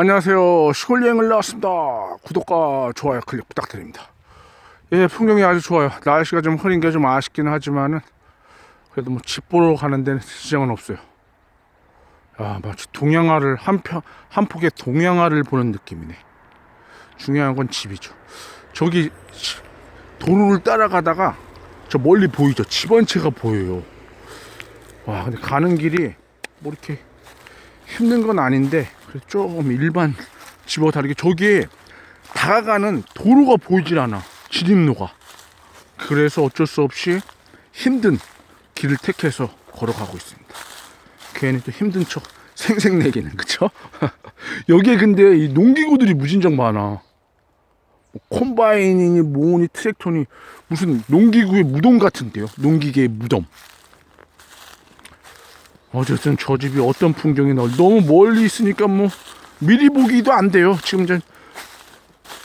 안녕하세요. 시골 여행을 나왔습니다. 구독과 좋아요 클릭 부탁드립니다. 예, 풍경이 아주 좋아요. 날씨가 좀 흐린 게 좀 아쉽긴 하지만은 그래도 뭐 집 보러 가는 데는 지장은 없어요. 아, 마치 동양화를 한 편 한 폭의 동양화를 보는 느낌이네. 중요한 건 집이죠. 저기 시- 도로를 따라가다가 저 멀리 보이죠? 집 한 채가 보여요. 와, 근데 가는 길이 뭐 이렇게 힘든 건 아닌데 그래도 좀 일반 집하고 다르게 저기에 다가가는 도로가 보이질 않아. 진입로가. 그래서 어쩔 수 없이 힘든 길을 택해서 걸어가고 있습니다. 괜히 또 힘든 척 생색내기는 그쵸? 여기에 근데 이 농기구들이 무진장 많아. 뭐 콤바인이니 뭐니 트랙터니 무슨 농기구의 무덤 같은데요. 농기계의 무덤 어쨌든 저 집이 어떤 풍경이 나올 너무 멀리 있으니까 뭐 미리 보기도 안 돼요. 지금 이제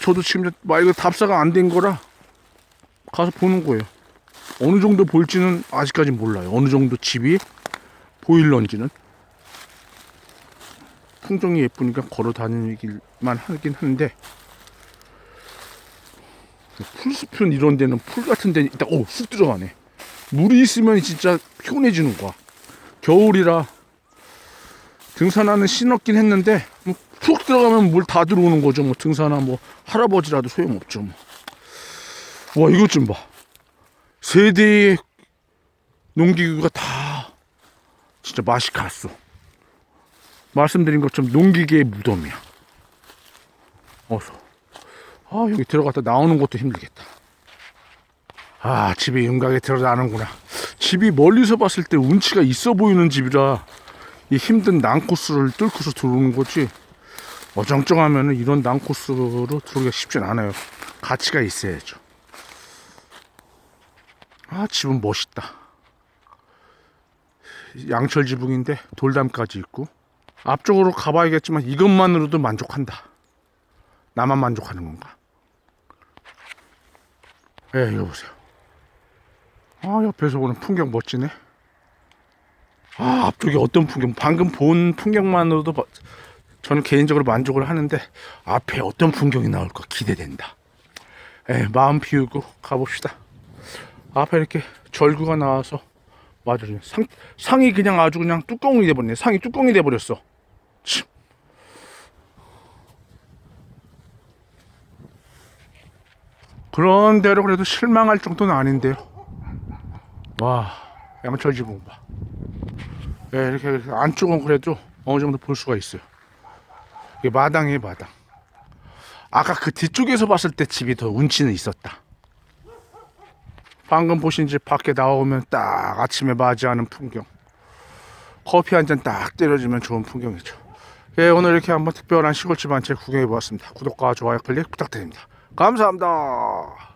저도 지금 이제 말 그대로 답사가 안 된 거라 가서 보는 거예요. 어느 정도 볼지는 아직까지 몰라요. 어느 정도 집이 보일런지는 풍경이 예쁘니까 걸어 다니기만 하긴 한데 풀숲은 이런 데는 풀 같은 데는 일단 오쑥 들어가네. 물이 있으면 진짜 피곤해지는 거야. 겨울이라 등산하는 신었긴 했는데 뭐 푹 들어가면 물 다 들어오는 거죠. 뭐 등산화 뭐 할아버지라도 소용없죠. 뭐. 와 이것 좀 봐. 세 대의 농기구가 다 진짜 맛이 갔어. 말씀드린 것처럼 농기계의 무덤이야. 어서. 아 여기 들어갔다 나오는 것도 힘들겠다. 아 집에 윤곽에 들어가는구나. 집이 멀리서 봤을 때 운치가 있어 보이는 집이라 이 힘든 난코스를 뚫고서 들어오는 거지. 어정쩡하면 이런 난코스로 들어오기가 쉽진 않아요. 가치가 있어야죠. 아 집은 멋있다. 양철 지붕인데 돌담까지 있고 앞쪽으로 가봐야겠지만 이것만으로도 만족한다. 나만 만족하는 건가? 예 이거 보세요 아 옆에서 보는 풍경 멋지네. 아 앞쪽에 어떤 풍경? 방금 본 풍경만으로도 버- 저는 개인적으로 만족을 하는데 앞에 어떤 풍경이 나올까 기대된다. 에 마음 비우고 가봅시다. 앞에 이렇게 절구가 나와서 맞아 상, 상이 그냥 아주 그냥 뚜껑이 돼버렸네. 상이 뚜껑이 돼버렸어. 참. 그런 대로 그래도 실망할 정도는 아닌데요 와 양철 지붕 봐 예, 이렇게 이렇게 안쪽은 그래도 어느 정도 볼 수가 있어요. 이게 마당이에요, 마당. 아까 그 뒤쪽에서 봤을 때 집이 더 운치는 있었다. 방금 보신 집 밖에 나오면 딱 아침에 맞이하는 풍경. 커피 한 잔 딱 때려주면 좋은 풍경이죠. 예, 오늘 이렇게 한번 특별한 시골집 한 채 구경해 보았습니다. 구독과 좋아요 클릭 부탁드립니다. 감사합니다.